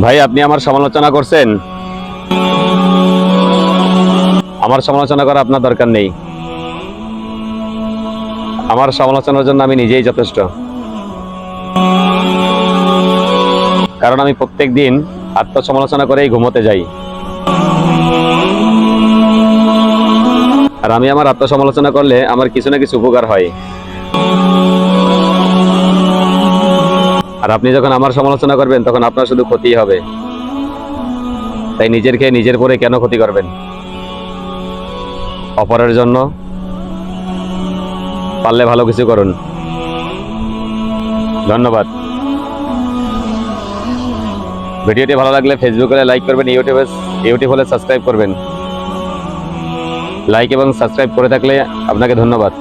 ভাই, আপনি আমার সমালোচনা করছেন। আমার সমালোচনা করা আপনার দরকার নেই। আমার সমালোচনার জন্য আমি নিজেই যথেষ্ট। কারণ আমি প্রত্যেক দিন আত্মসমালোচনা করেই ঘুমোতে যাই। আর আমি আমার আত্মসমালোচনা করলে আমার কিছু না কিছু উপকার হয়। আর আপনি যখন আমার সমালোচনা করবেন, তখন আপনার শুধু ক্ষতি হবে। তাই নিজের খেয়ে নিজের পরে কেন ক্ষতি করবেন? অপরের জন্য পারলে ভালো কিছু করুন। ধন্যবাদ। ভিডিওটি ভালো লাগলে ফেসবুকে লাইক করবেন ইউটিউবে ইউটিউব হলে সাবস্ক্রাইব করবেন। লাইক এবং সাবস্ক্রাইব করে থাকলে আপনাকে ধন্যবাদ।